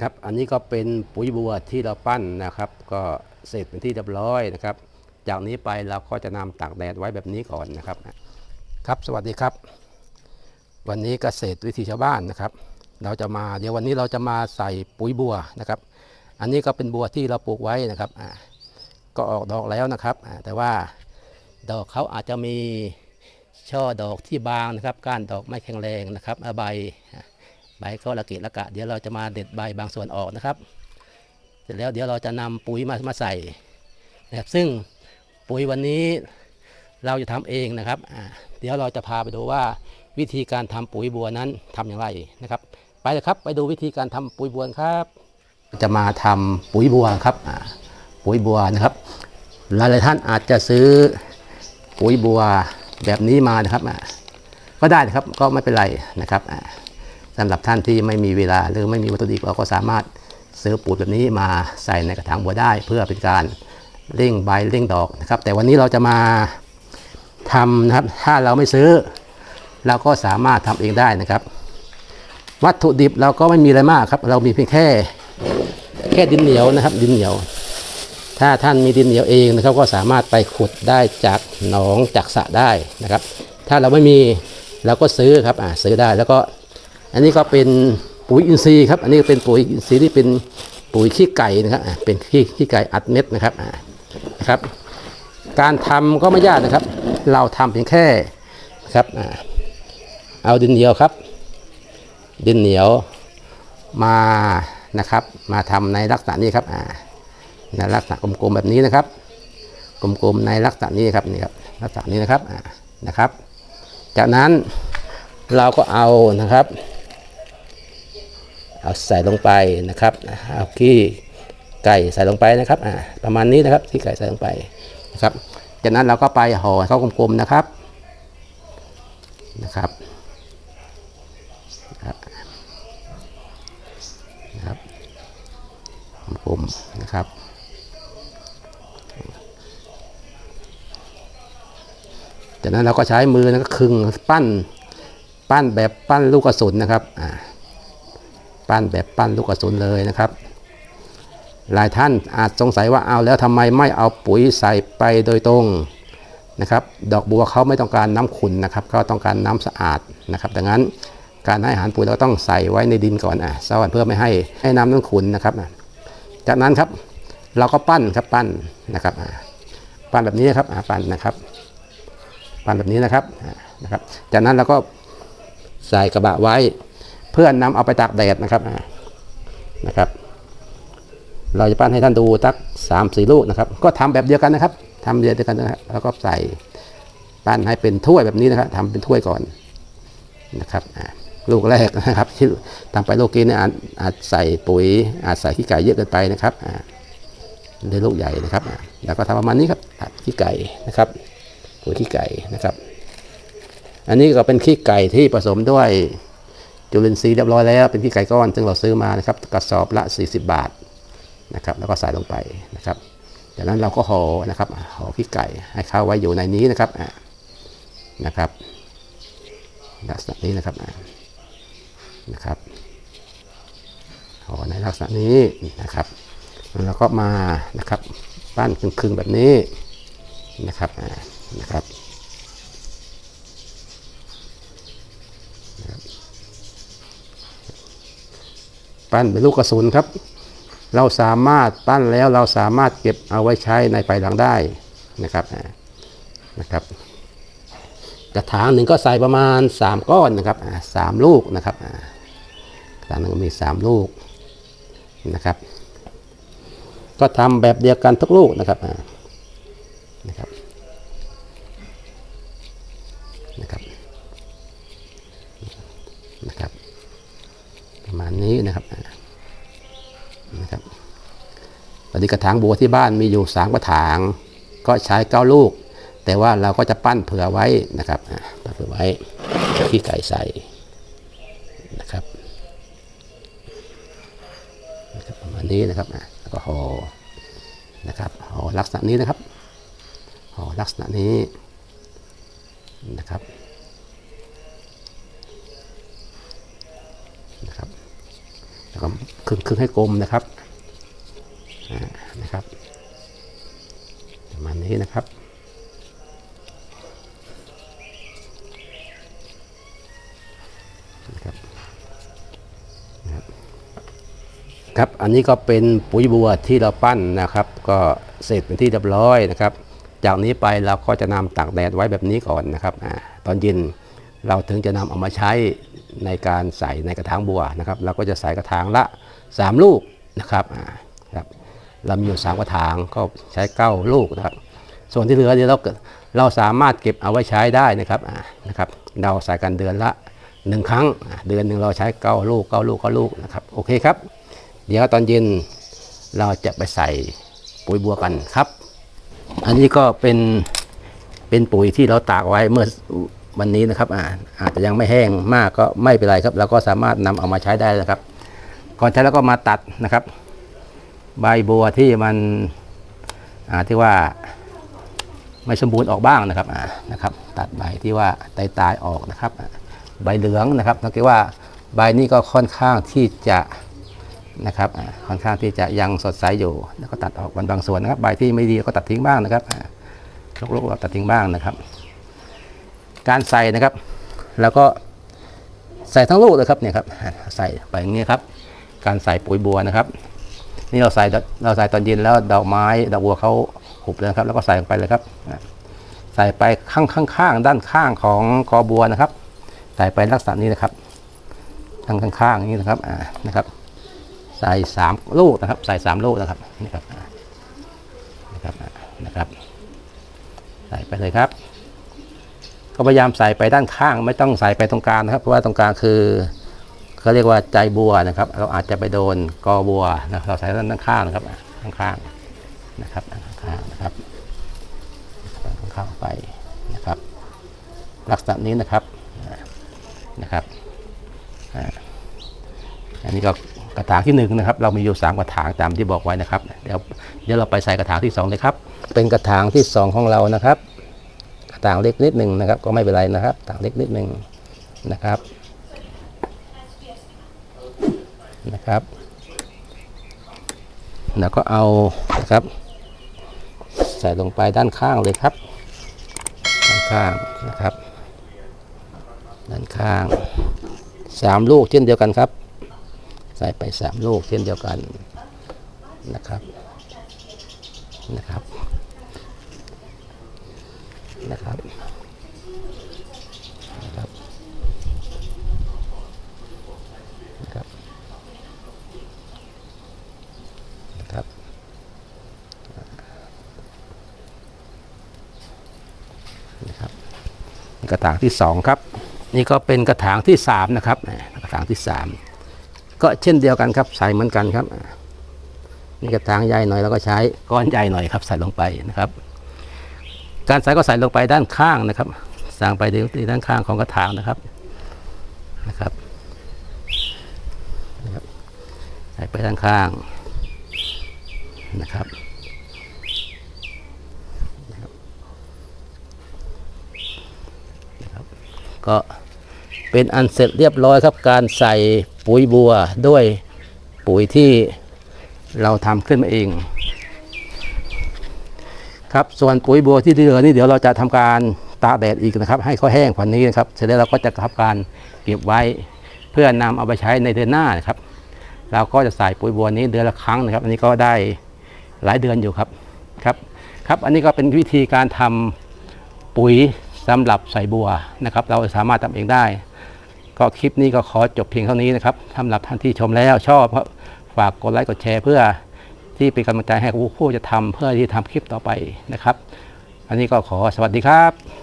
ครับอันนี้ก็เป็นปุ๋ยบัวที่เราปั้นนะครับ ก็เสร็จเป็นที่เรียบร้อยนะครับ จากนี้ไปเราก็จะนำตากแดดไว้แบบนี้ก่อนนะครับ ครับสวัสดีครับ วันนี้เกษตรวิถีชาวบ้านนะครับ เราจะมาเดี๋ยววันนี้เราจะมาใส่ปุ๋ยบัวนะครับ อันนี้ก็เป็นบัวที่เราปลูกไว้นะครับอ่าก็ออกดอกแล้วนะครับอ่าแต่ว่าดอกเขาอาจจะมีช่อดอกที่บางนะครับ ก้านดอกไม่แข็งแรงนะครับใบ ใบก็ระเกะระกะ เดี๋ยวเราจะมาเด็ดใบบางส่วนออกนะครับ เสร็จแล้วเดี๋ยวเราจะนำปุ๋ยมามาใส่นะครับ ซึ่งปุ๋ยวันนี้เราจะทำเองนะครับ เดี๋ยวเราจะพาไปดูว่าวิธีการทำปุ๋ยบัวนั้นทำอย่างไรนะครับ ไปเลยครับไปดูวิธีการทำปุ๋ยบัวครับ จะมาทำปุ๋ยบัวครับปุ๋ยบัวนะครับ หลายๆท่านอาจจะซื้อปุ๋ยบัวแบบนี้มานะครับก็ได้นะครับก็ไม่เป็นไรนะครับ อ่าสำหรับท่านที่ไม่มีเวลาหรือไม่มีวัตถุดิบเราก็สามารถซื้อปุ๋ยแบบนี้มาใส่ในกระถางบัวได้ เพื่อเป็นการเร่งใบเร่งดอกนะครับ แต่วันนี้เราจะมาทำนะครับถ้าเราไม่ซื้อ เราก็สามารถทำเองได้นะครับ วัตถุดิบเราก็ไม่มีอะไรมากครับ เรามีเพียงแค่แค่ดินเหนียวนะครับ ดินเหนียว ถ้าท่านมีดินเหนียวเองนะครับ ก็สามารถไปขุดได้จากหนองจากสระได้นะครับ ถ้าเราไม่มีเราก็ซื้อครับอ่าซื้อได้แล้วก็ อันนี้ก็เป็นปุ๋ยอินทรีย์ครับ อันนี้ก็เป็นปุ๋ยอินทรีย์ที่เป็นปุ๋ยขี้ไก่นะครับเป็นขี้ขี้ไก่อัดเม็ดนะครับนะครับ การทำก็ไม่ยากนะครับ เราทำเพียงแค่นะครับเอาดินเหนียวครับ ดินเหนียวมานะครับ มาทำในลักษณะนี้ครับในลักษณะกลมๆแบบนี้นะครับ กลมๆในลักษณะนี้ครับนี่ครับลักษณะนี้นะครับนะครับ จากนั้นเราก็เอานะครับ เอาใส่ลงไปนะครับเอาขี้ไก่ใส่ลงไปนะครับอ่าประมาณนี้นะครับขี้ไก่ใส่ลงไปนะครับ จากนั้นเราก็ไปห่อให้ากลมๆนะครับนะครับนะครับกลมๆนะครับจากนั้นเราก็ใช้มือนะก็คึงปั้น ปั้นแบบปั้นลูกกระสุนนะครับอ่า ปั้นแบบปั้นลูกกระสุนเลยนะครับ หลายท่านอาจสงสัยว่าเอาแล้วทำไมไม่เอาปุ๋ยใส่ไปโดยตรงนะครับ ดอกบัวเขาไม่ต้องการน้ำขุ่นนะครับเขาต้องการน้ำสะอาดนะครับดังนั้นการให้อาหารปุ๋ยเราต้องใส่ไว้ในดินก่อนอะซ่อนเพื่อไม่ให้ให้น้ำนั้นขุ่นนะครับ จากนั้นครับเราก็ปั้นครับปั้นนะครับปั้นแบบนี้นะครับปั้นนะครับ ปั้นแบบนี้นะครับนะครับ จากนั้นเราก็ใส่กระบะไว้ เพื่อนำเอาไปตากแดดนะครับนะครับ เราจะปั้นให้ท่านดูตักสามสี่ลูกนะครับ ก็ทำแบบเดียวกันนะครับทำเดียวกันนะครับแล้วก็ใส่ปั้นให้เป็นถ้วยแบบนี้นะครับทำเป็นถ้วยก่อนนะครับลูกแรกนะครับ ที่ทำไปลูกกินเนี่ยอาจอาจใส่ปุ๋ย อาจใส่ขี้ไก่เยอะเกินไปนะครับอ่าในลูกใหญ่นะครับแล้วก็ทำประมาณนี้ครับขี้ไก่นะครับปุ๋ยขี้ไก่นะครับ อันนี้ก็เป็นขี้ไก่ที่ผสมด้วย จุลินทรีย์เรียบร้อยแล้วเป็นขี้ไก่ก้อน ซึ่งเราซื้อมานะครับกระสอบละ 40 บาทนะครับแล้วก็ใส่ลงไปนะครับจากนั้นเราก็ห่อนะครับห่อขี้ไก่ให้เข้าไว้อยู่ในนี้นะครับนะครับลักษณะนี้นะครับนะครับห่อในลักษณะนี้นะครับแล้วก็มานะครับปั้นครึ่งๆแบบนี้นะครับนะครับ ปั้นเป็นลูกกระสุนครับ เราสามารถปั้นแล้วเราสามารถเก็บเอาไว้ใช้ในภายหลังได้นะครับนะครับ กระถางหนึ่งก็ใส่ประมาณ 3 ก้อนนะครับสามลูกนะครับกระถางหนึ่งมี 3 ลูกนะครับ ก็ทำแบบเดียวกันทุกลูกนะครับนะครับนะครับนะครับประมาณนี้นะครับ อนนี้กระถางบัวที่บ้านมีอยู่สามกระถาง ก็ใช้เก้าลูก แต่ว่าเราก็จะปั้นเผื่อไว้นะครับปั้นเผื่อไว้ขี้ไก่ใส่นะครับนะครับประมาณนี้นะครับแล้วก็ห่อนะครับห่อลักษณะนี้นะครับห่อลักษณะนี้นะครับนะครับแล้วก็ครึ่งครึ่งให้กลมนะครับ นะครับประมาณนี้นะครับนะครับครับอันนี้ก็เป็นปุ๋ยบัวที่เราปั้นนะครับ ก็เสร็จเป็นที่เรียบร้อยนะครับ จากนี้ไปเราก็จะนำตากแดดไว้แบบนี้ก่อนนะครับอตอนเย็นเราถึงจะนำเอามาใช้ในการใส่ในกระถางบัวนะครับ เราก็จะใส่กระถางละ 3 ลูกนะครับ เรามีอยู่สามกระถางก็ใช้9ลูกนะครับ ส่วนที่เหลือเดี๋ยเราเราสามารถเก็บเอาไว้ใช้ได้นะครับนะครับ เราใส่กันเดือนละ1ครั้ง เดือนหนึ่งเราใช้9ลูก9ลูก9ลูกนะครับโอเคครับ เดี๋ยวตอนเย็นเราจะไปใส่ปุ๋ยบัวกันครับ อันนี้ก็เป็นเป็นปุ๋ยที่เราตากไว้เมื่อวันนี้นะครับอาอาจจะยังไม่แห้งมากก็ไม่เป็นไรครับเราก็สามารถนำเอามาใช้ได้นะครับ ก่อนใช้แล้วก็มาตัดนะครับ ใบบัวที่มันที่ว่าไม่สมบูรณ์ออกบ้างนะครับนะครับ ตัดใบที่ว่าตายตายๆออกนะครับ ใบเหลืองนะครับสังเกตว่าใบนี้ก็ค่อนข้างที่จะนะครับค่อนข้างที่จะยังสดใสอยู่ แล้วก็ตัดออกบางบางส่วนนะครับ ใบที่ไม่ดีก็ตัดทิ้งบ้างนะครับลกๆเราตัดทิ้งบ้างนะครับ การใส่นะครับ แล้วก็ใส่ทั้งลูกเลยครับเนี่ยครับใส่ไปอย่างนี้ครับ การใส่ปุ๋ยบัวนะครับ นี่เราใส่เราใส่ตอนเย็นแล้วดอกไม้ดอกบัวเขาหุบเลยครับ แล้วก็ใส่ลงไปเลยครับ ใส่ไปข้างข้างข้างด้านข้างของกอบัวนะครับ ใส่ไปลักษณะนี้นะครับข้างข้างข้างนี้นะครับอ่านะครับ ใส่สามลูกนะครับ ใส่สามลูกนะครับนี่ครับนะครับนะครับ ใส่ไปเลยครับ ก็พยายามใส่ไปด้านข้าง ไม่ต้องใส่ไปตรงกลางนะครับ เพราะว่าตรงกลางคือ เขาเรียกว่าใจบัวนะครับ เราอาจจะไปโดนกอบัวนะเราใส่ด้านข้างนะครับอ่าข้างข้างๆนะครับด้านข้างๆนะครับด้านข้างๆไปนะครับ ลักษณะนี้นะครับนะครับอันนี้ก็กระถางที่หนึ่งนะครับ เรามีอยู่สามกระถางตามที่บอกไว้นะครับ เดี๋ยวเดี๋ยวเราไปใส่กระถางที่สองเลยครับ เป็นกระถางที่สองของเรานะครับ กระถางเล็กนิดหนึ่งนะครับ ก็ไม่เป็นไรนะครับกระถางเล็กนิดหนึ่งนะครับ นะครับแล้วก็เอานะครับ ใส่ลงไปด้านข้างเลยครับ ด้านข้างนะครับ ด้านข้างสามลูกเช่นเดียวกันครับ ใส่ไปสามลูกเช่นเดียวกันนะครับนะครับนะครับนะครับนะครับนะครับนะครับนี่ กระถางที่สองครับนี่ก็เป็นกระถางที่สามนะครับกระถางที่สามก็เช่นเดียวกันครับใส่เหมือนกันครับนี่กระถางใหญ่หน่อยแล้วก็ใช้ก้อนใหญ่หน่อยครับใส่ลงไปนะครับ การใส่ก็ใส่ลงไปด้านข้างนะครับสร้างไปที่ด้านข้างของกระถางนะครับนะครับใส่ไปด้านข้างนะครับ ก็เป็นอันเสร็จเรียบร้อยครับการใส่ปุ๋ยบัวด้วยปุ๋ยที่เราทำขึ้นมาเอง ครับส่วนปุ๋ยบัวที่เหลือนี่เดี๋ยวเราจะทำการตากแดดอีกนะครับ ให้เขาแห้งกว่านี้นะครับ เสร็จแล้วเราก็จะทำการเก็บไว้เพื่อนำเอาไปใช้ในเดือนหน้านะครับ เราก็จะใส่ปุ๋ยบัวนี้เดือนละครั้งนะครับ อันนี้ก็ได้หลายเดือนอยู่ครับครับ ครับอันนี้ก็เป็นวิธีการทำปุ๋ย สำหรับใส่บัวนะครับ เราสามารถทำเองได้ ก็คลิปนี้ก็ขอจบเพียงเท่านี้นะครับสำหรับท่านที่ชมแล้วชอบฝากกดไลค์กดแชร์เพื่อที่เป็นกำลังใจให้ผู้จะทำเพื่อที่ทำคลิปต่อไปนะครับ อันนี้ก็ขอสวัสดีครับ